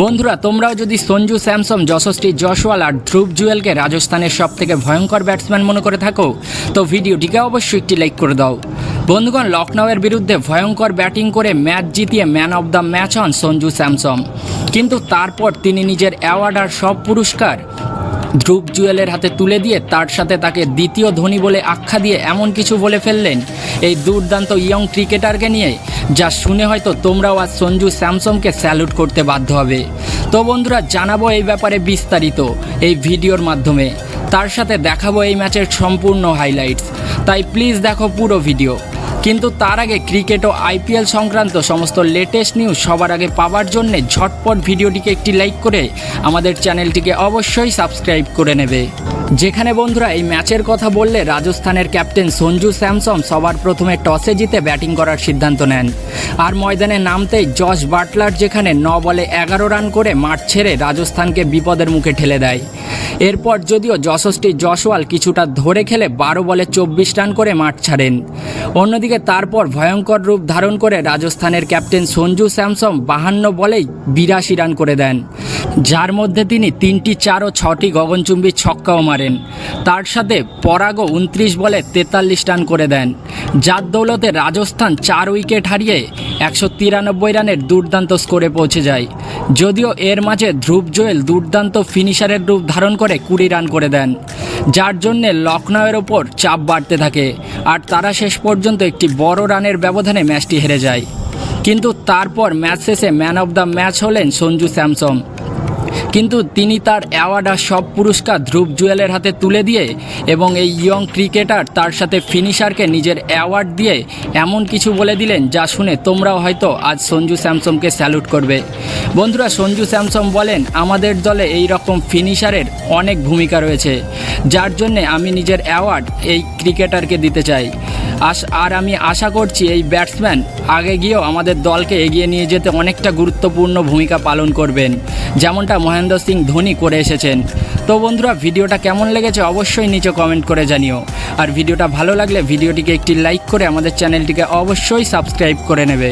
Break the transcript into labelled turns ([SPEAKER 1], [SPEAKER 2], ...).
[SPEAKER 1] বন্ধুরা, তোমরাও যদি সঞ্জু, স্যামসং, যশস্বী জশওয়াল আর ধ্রুব জুয়েলকে রাজস্থানের সব থেকে ভয়ঙ্কর ব্যাটসম্যান মনে করে থাকো, তো ভিডিওটিকে অবশ্যই একটি লাইক করে দাও। বন্ধুগণ, লখনউয়ের বিরুদ্ধে ভয়ঙ্কর ব্যাটিং করে ম্যাচ জিতিয়ে ম্যান অব দ্য ম্যাচ হন সঞ্জু স্যামসন কিন্তু তারপর তিনি নিজের অ্যাওয়ার্ড আর সব পুরস্কার ধ্রুব জুয়েলের হাতে তুলে দিয়ে তার সাথে তাকে দ্বিতীয় ধনী বলে আখ্যা দিয়ে এমন কিছু বলে ফেললেন। এই দুর্দান্ত ইয়ং ক্রিকেটারকে নিয়ে, যা শুনে হয়তো তোমরাও আজ সঞ্জু স্যামসংকে স্যালুট করতে বাধ্য হবে। তো বন্ধুরা, জানাব এই ব্যাপারে বিস্তারিত এই ভিডিওর মাধ্যমে। তার সাথে দেখাবো এই ম্যাচের সম্পূর্ণ হাইলাইটস তাই প্লিজ দেখো পুরো ভিডিও কিন্তু তার আগে ক্রিকেট ও আইপিএল সংক্রান্ত সমস্ত লেটেস্ট নিউজ সবার আগে পাওয়ার জন্য ঝটপট ভিডিওটিকে একটি লাইক করে আমাদের চ্যানেলটিকে অবশ্যই সাবস্ক্রাইব করে নেবে। যেখানে বন্ধুরা এই ম্যাচের কথা বললে রাজস্থানের ক্যাপ্টেন সঞ্জু স্যামসং সবার প্রথমে টসে জিতে ব্যাটিং করার সিদ্ধান্ত নেন। আর ময়দানে নামতেই জশ বাটলার যেখানে ন বলে এগারো রান করে মাঠ ছেড়ে রাজস্থানকে বিপদের মুখে ঠেলে দেয়। এরপর যদিও যশস্বী জশওয়াল কিছুটা ধরে খেলে বারো বলে চব্বিশ রান করে মাঠ ছাড়েন। অন্যদিকে তারপর ভয়ঙ্কর রূপ ধারণ করে রাজস্থানের ক্যাপ্টেন সঞ্জু স্যামসং বাহান্ন বলেই বিরাশি রান করে দেন। যার মধ্যে তিনি তিনটি চার ও ছটি গগনচুম্বী ছক্কাও মারেন। তার সাথে পরাগও উনত্রিশ বলে তেতাল্লিশ রান করে দেন। যার দৌলতে রাজস্থান চার উইকেট হারিয়ে একশো তিরানব্বই রানের দুর্দান্ত স্কোরে পৌঁছে যায়। যদিও এর মাঝে ধ্রুব জোয়েল দুর্দান্ত ফিনিশারের রূপ ধারণ করে কুড়ি রান করে দেন, যার জন্যে লখনৌয়ের ওপর চাপ বাড়তে থাকে। আর তারা শেষ পর্যন্ত একটি বড় রানের ব্যবধানে ম্যাচটি হেরে যায়। কিন্তু তারপর ম্যাচ শেষে ম্যান অব দ্য ম্যাচ হলেন সঞ্জু স্যামসং কিন্তু তিনি তার অ্যাওয়ার্ড আর সব পুরস্কার ধ্রুব জুয়েলের হাতে তুলে দিয়ে এবং এই ইয়ং ক্রিকেটার তার সাথে ফিনিশারকে নিজের অ্যাওয়ার্ড দিয়ে এমন কিছু বলে দিলেন যা শুনে তোমরাও হয়তো আজ সঞ্জু স্যামসংকে স্যালুট করবে। বন্ধুরা, সঞ্জু স্যামসং বলেন, আমাদের দলে এই রকম ফিনিশারের অনেক ভূমিকা রয়েছে, যার জন্যে আমি নিজের অ্যাওয়ার্ড এই ক্রিকেটারকে দিতে চাই। আর আমি আশা করছি এই ব্যাটসম্যান আগে গিয়েও আমাদের দলকে এগিয়ে নিয়ে যেতে অনেকটা গুরুত্বপূর্ণ ভূমিকা পালন করবেন, যেমনটা মহেন্দ্র সিং ধোনি করে এসেছেন। তো বন্ধুরা, ভিডিওটা কেমন লেগেছে অবশ্যই নিচে কমেন্ট করে জানিও। আর ভিডিওটা ভালো লাগলে ভিডিওটিকে একটি লাইক করে আমাদের চ্যানেলটিকে অবশ্যই সাবস্ক্রাইব করে নেবে।